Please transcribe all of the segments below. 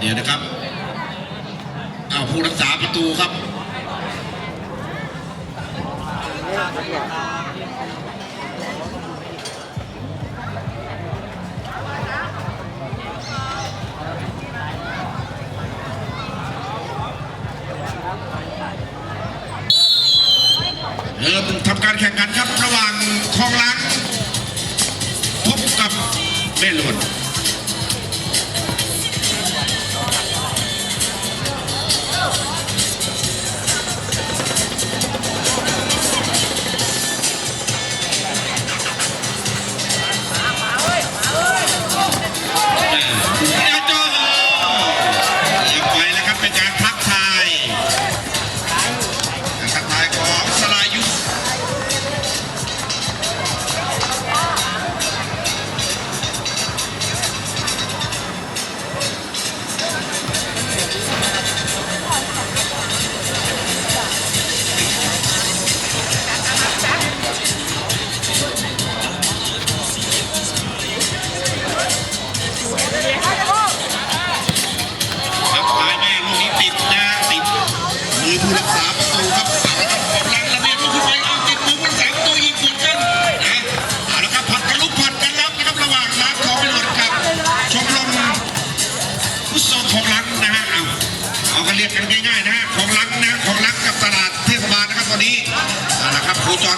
เดี๋ยวนะครับเอาผู้รักษาประตูครับเริ่มทำการแข่งขันครับระหว่างคลองล้างพบกับแม่หลวน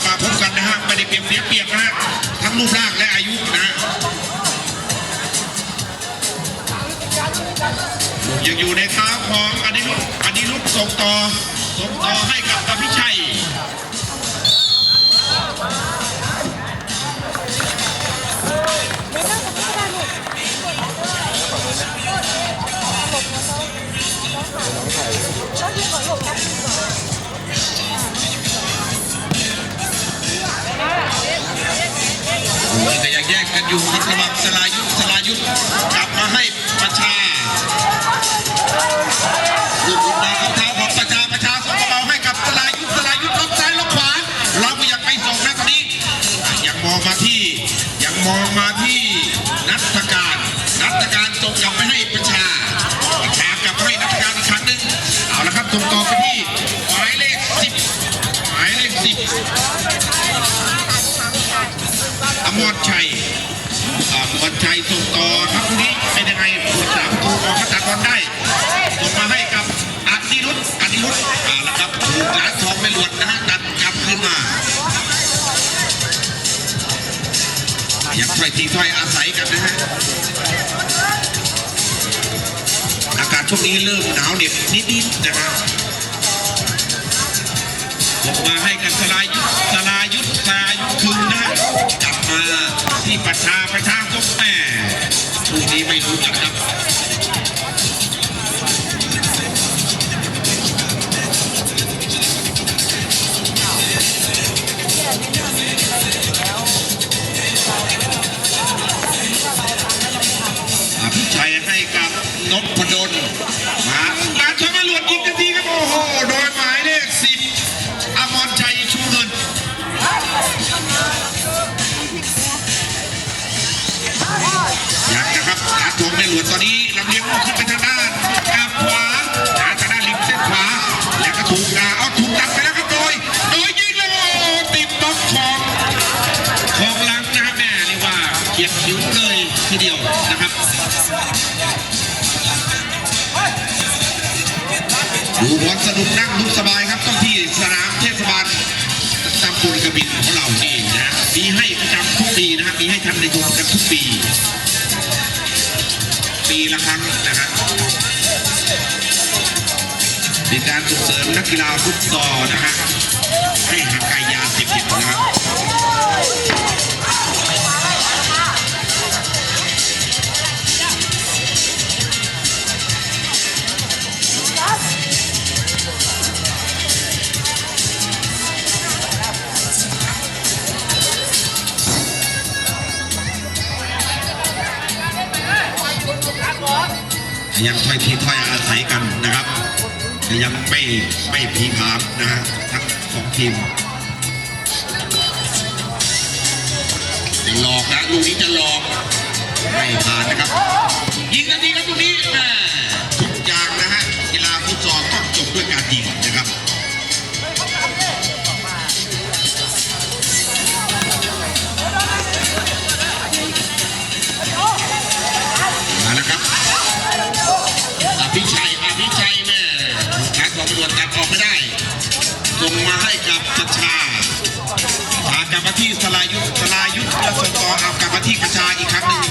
มาพบกันนะฮะไม่ได้เปรียบเสียเปรียบนะฮะทั้งรูปร่างและอายุนะยังอยู่ในเท้าของอดิลุกอดิลุกส่งต่อส่งต่อให้กับอภิชัย กันอยู่ครับระหว่างสลายุทธสลายุทธกลับมาให้ ส่งต่อครับลูกนี้เป็นยังไงผู้สาประตูออกมาตัดบอลได้ส่งมาให้กับอันดิรุตอดิรุตเอาละครับถูกล้านทองไม่หลวดนะฮะตัดกลับขึ้นมายังถ้อยทีถอยอาศัยกันนะฮะอากาศช่วงนี้เริ่มหนาวเหน็บนิดๆนะครับส่งมาให้กับสลายุทธสลายยุทธสลายุทธคืนนะกลับมาที่ประชาประชา นพดลมาการชมมาหลวดยิงกันทีครับโอ้โหโดยหมายเลขสิบอมรชัยชูเงินยังนะครับหาทวงในหลวดตอนนี้ลำเลียงลูกขึ้นไปทางด้านกาบขวาหาทางด้านริมเส้นขวาแล้วก็ถูกดาเอา ดูบอลสนุกนั่งดูสบายครับต้องที่สนามเทศบาลตำบลกระบินของเราเองนะฮะมีให้ประจำทุกปีนะครับมีให้ท่านได้ชมกันทุกปี ปีละครั้งนะครับในการส่งเสริมนักกีฬาฟุตซอลนะฮะให้ห่างไกลยาเสพติดนะครับ ยังถ้อยทีถ้อยอาศัยกันนะครับ ยังไม่ไม่ผีพามนะฮะทั้งสองทีมหลอกนะลูกนี้จะหลอกไม่ผ่านนะครับ ยิงนาทีครับตรงนี้ทุกอย่างนะฮะกีฬาฟุตซอลต้องจบด้วยการยิง มาที่สลายุทธสลายุทธแล้วส่งต่อเอากลับมาที่กระชาอีกครั้งหนึ่ง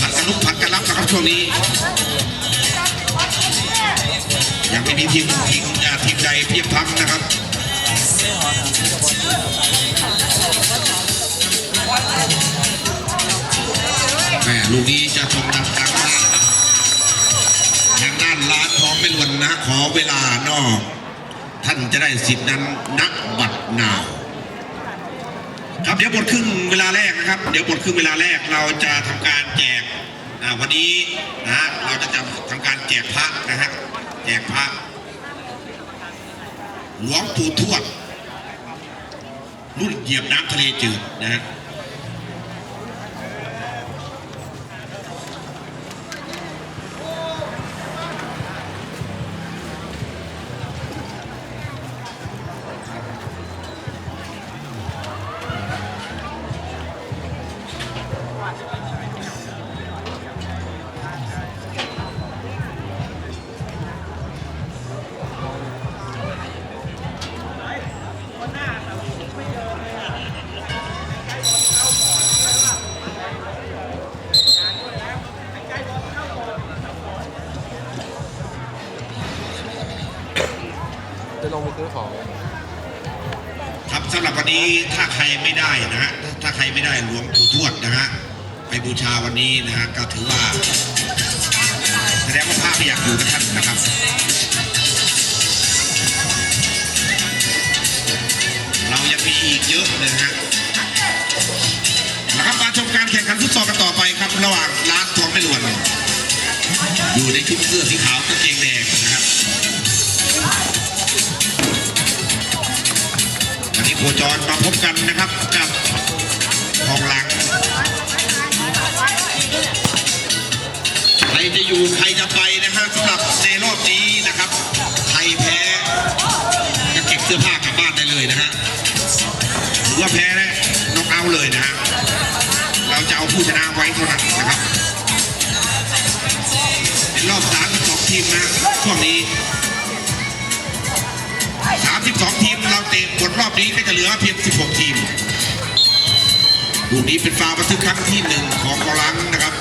ผัดกันลุกผัดกันรับนะครับช่วงนี้ ยังไม่มีทีมทีมทีมใดเพียงพร้ำนะครับแม่ลูกนี้จะชมดังกลางบ้านทางด้านร้านทองไม่ลวนนะขอเวลา ท่านจะได้สิทธินั้นนักบัตรนาว ครับเดี๋ยวบทครึ่งเวลาแรกนะครับ เดี๋ยวบทครึ่งเวลาแรกเราจะทำการแจกวันนี้นะเราจะจะทำการแจกพระนะฮะแจกพระหลวงปู่ทวดรุ่นเหยียบน้ำทะเลจืดนะฮะ จะลงไปซื้อของครับสำหรับวันนี้ถ้าใครไม่ได้นะฮะถ้าใครไม่ได้หลวงปู่ทวดนะฮะไปบูชาวันนี้นะฮะก็ถือว่าแสดงว่าพระไม่อยากอยู่กับท่านนะครับ ยอะเลยนะฮะครับมาชมการแข่งขันฟุตซอลกันต่อไปครับ ระหว่างร้านทองไม่หลวนอยู่ในชุดเสื้อสีขาวกางเก 16 ทีม ลูกนี้เป็นฟาวล์บันทึกครั้งที่หนึ่งของกอลังนะครับ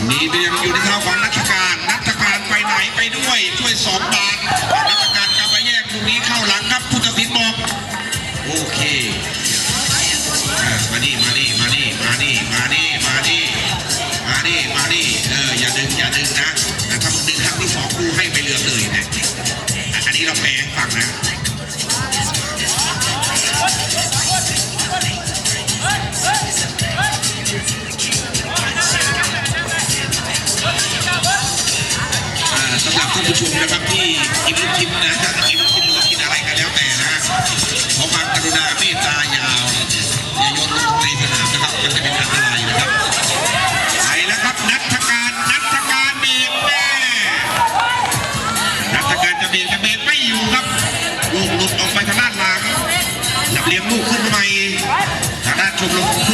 มนี้ยังอยู่ในเท้าของนักการนักการไปไหนไปด้วยช่วยสองบาท Thank you.